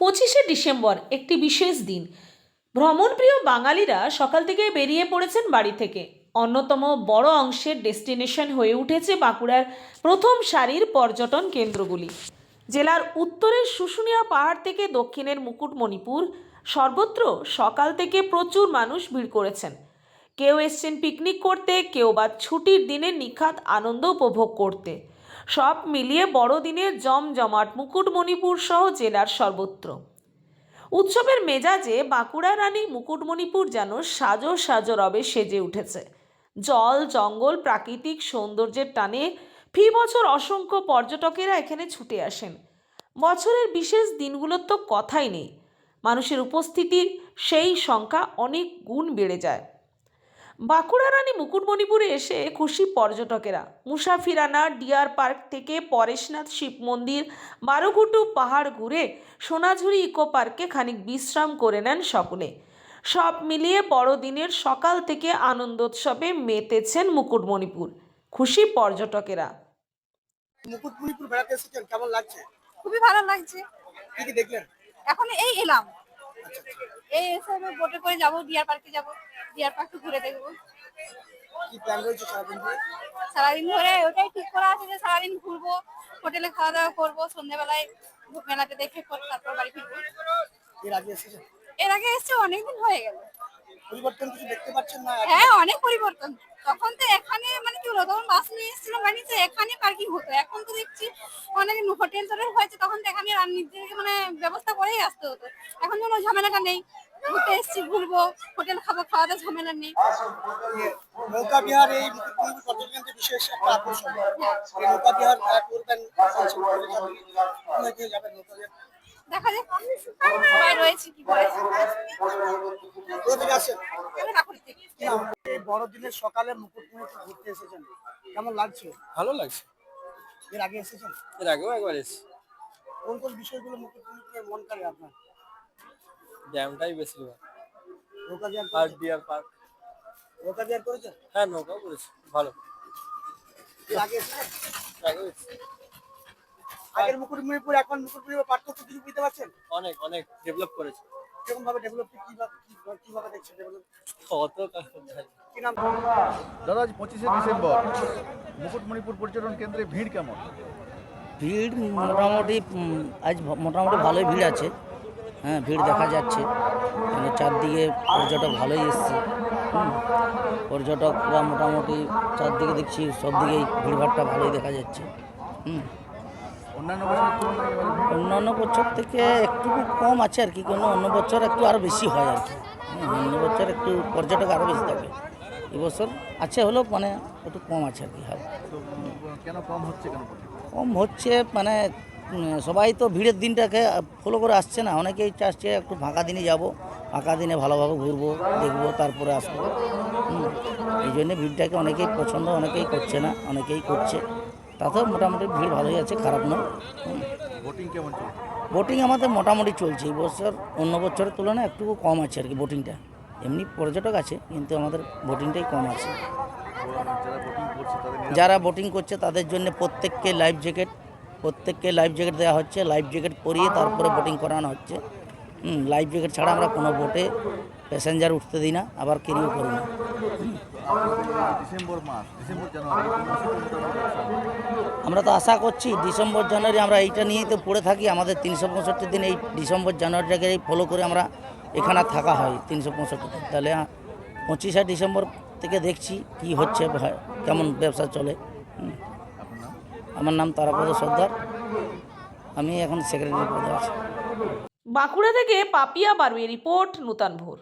পঁচিশে ডিসেম্বর, একটি বিশেষ দিন। ভ্রমণপ্রিয় বাঙালিরা সকাল থেকে বেরিয়ে পড়েছেন বাড়ি থেকে। অন্যতম বড় অংশের ডেস্টিনেশন হয়ে উঠেছে বাঁকুড়ার প্রথম সারির পর্যটন কেন্দ্রগুলি। জেলার উত্তরের শুশুনিয়া পাহাড় থেকে দক্ষিণের মুকুটমণিপুর, সর্বত্র সকাল থেকে প্রচুর মানুষ ভিড় করেছেন। কেউ এসছেন পিকনিক করতে, কেউ বা ছুটির দিনে নিখাত আনন্দ উপভোগ করতে। সব মিলিয়ে বড়দিনের জমজমাট মুকুটমণিপুর সহ জেলার সর্বত্র। উৎসবের মেজাজে বাঁকুড়া রানী মুকুটমণিপুর যেন সাজো সাজো রবে সেজে উঠেছে। জল, জঙ্গল, প্রাকৃতিক সৌন্দর্যের টানে ফি বছর অসংখ্য পর্যটকেরা এখানে ছুটে আসেন। বছরের বিশেষ দিনগুলোর তো কথাই নেই। মানুষের উপস্থিতির সেই সংখ্যা অনেক গুণ বেড়ে যায়। বাঁকুড়া রানী মুকুটমণিপুরে এসে খুশি পর্যটকেরা। মুসাফিরানা ডিয়ার পার্ক থেকে পরেশনাথ শিব মন্দির বারোঘুটু পাহাড় ঘুরে সোনাঝুরি ইকো পার্কে খানিক বিশ্রাম করে নেন সকলে। সব মিলিয়ে বড়দিনের সকাল থেকে আনন্দোৎসবে মেতেছেন মুকুটমণিপুর। খুশি পর্যটকেরা। মুকুটমণিপুর বেড়াতে এসেছেন কেমন লাগছে? খুবই ভালো লাগছে। কি কি দেখলেন? এখন এই এলাম। এই এসে আমি বোটে করে যাব ডিয়ার পার্কে যাব। ডিয়ার পার্কে ঘুরে দেখব। কি প্ল্যান রয়েছে সারাদিন ধরে? সারাদিন ধরে ওটাই ঠিক করা আছে যে সারাদিন ঘুরবো হোটেলে খাওয়া দাওয়া করব সন্ধ্যেবেলায় মেলাতে দেখে পর তারপর বাড়ি ফিরবো। এর আগে এসেছেন? এর আগে এসেছে অনেকদিন হয়ে গেল। পরিবর্তন কিছু দেখতে পাচ্ছেন না? হ্যাঁ অনেক পরিবর্তন। তখন তো এখানে মানে কি হলো? তখন বাস নিয়ে এসেছিলাম বাড়িতে এখানে পার্কিং হতো। এখন তো দেখছি অনেক হোটেল টোটেল হয়েছে। তখন তো এখানে নিজেকে মানে ব্যবস্থা করেই আসতে হতো। এখন ওই ঝামেলাটা নেই। ঘুরতে এসেছি ঘুরবো হোটেল খাব খাওয়া দাওয়া ঝামেলা নেই। নৌকা বিহার এই মুকুটমণিপুর বিশেষ একটা আকর্ষণ। নৌকা বিহার করবেন যাবেন নৌকা বিহার। দেখা যাক। সবাই রয়েছে কি করে বড়দিনের সকালে মুকুটমণিপুর ঘুরতে এসেছেন। কেমন লাগছে? ভালো লাগছে। এর আগে এসেছেন? এর আগেও একবার এসেছি। কোন কোন বিষয়গুলো মুকুটমণিপুরের মন কাড়ে আপনার? ড্যামটাই বেশিরভাগ। নৌকা বিহার ডিয়ার পার্ক। নৌকা বিহার করেছেন? হ্যাঁ নৌকাও করেছি। ভালো। এর আগে এসেছেন? আগেও এসেছি। আগের মুকুটমণিপুর এখন মুকুটমণিপুর পার্থক্য কিছু বুঝতে পারছেন? অনেক অনেক ডেভেলপ করেছে। কীরকম ভাবে ডেভেলপ কীভাবে কি- কীভাবে দেখছেন ডেভেলপ কত কি নাম? দাদা আজ পঁচিশে ডিসেম্বর। মুকুটমণিপুর পর্যটন কেন্দ্রে ভিড় কেমন? ভিড় মোটামুটি আজ মোটামুটি ভালোই ভিড় আছে। হ্যাঁ ভিড় দেখা যাচ্ছে। মানে চারদিকে পর্যটক ভালোই এসছে। পর্যটকরা মোটামুটি চারদিকে দেখছি সব দিকেই ভিড়ভাড়টা ভালোই দেখা যাচ্ছে। হুম। অন্যান্য বছর থেকে একটু কম আছে আর কি কোনো অন্য বছর একটু আরও বেশি হয় আর কি। অন্য বছর একটু পর্যটক আরও বেশি থাকে। এবছর আছে হলেও মানে একটু কম আছে আর কি হয়। কেন কম হচ্ছে কেন কম হচ্ছে মানে সবাই তো ভিড়ের দিনটাকে ফলো করে আসছে না অনেকেই চাচ্ছে একটু ফাঁকা দিনে যাব ফাঁকা দিনে ভালোভাবে ঘুরবো দেখব তারপরে আসব। এই জন্যে ভিড়টাকে অনেকেই পছন্দ অনেকেই করছে না অনেকেই করছে। তাতেও মোটামুটি ভিড় ভালোই আছে খারাপ নয়। ভোটিং কেমন চলছে? বোটিং আমাদের মোটামুটি চলছে এই বছর অন্য বছরের তুলনায় একটু কম আছে আর কি বোটিংটা এমনি পর্যটক আছে কিন্তু আমাদের বোটিংটাই কম আছে। যারা ভোটিং করছে তাদের বোটিং করছে তাদের জন্য প্রত্যেককে লাইফ জ্যাকেট প্রত্যেককে লাইফ জ্যাকেট দেওয়া হচ্ছে লাইফ জ্যাকেট পরিয়ে তারপরে বোটিং করানো হচ্ছে। হুম লাইফ জ্যাকেট ছাড়া আমরা কোনো বোটে প্যাসেঞ্জার উঠতে দিই না আবার ক্যারিও করি না। ডিসেম্বর মাস ডিসেম্বর জানুয়ারি আমরা তো আশা করছি ডিসেম্বর, জানুয়ারি আমরা এইটা নিয়েই তো পড়ে থাকি। আমাদের তিনশো পঁয়ষট্টি দিন এই ডিসেম্বর, জানুয়ারিটাকে ফলো করে আমরা এখানে থাকা হয়, তিনশো পঁয়ষট্টি দিন। তাহলে পঁচিশে ডিসেম্বর থেকে দেখছি কি হচ্ছে কেমন ব্যবসা চলে। আমার নাম তারাপদ সর্দার। আমি এখন সেক্রেটারি পদে আছি। বাঁকুড়া থেকে পাপিয়া বারুই রিপোর্ট, নূতন ভোর।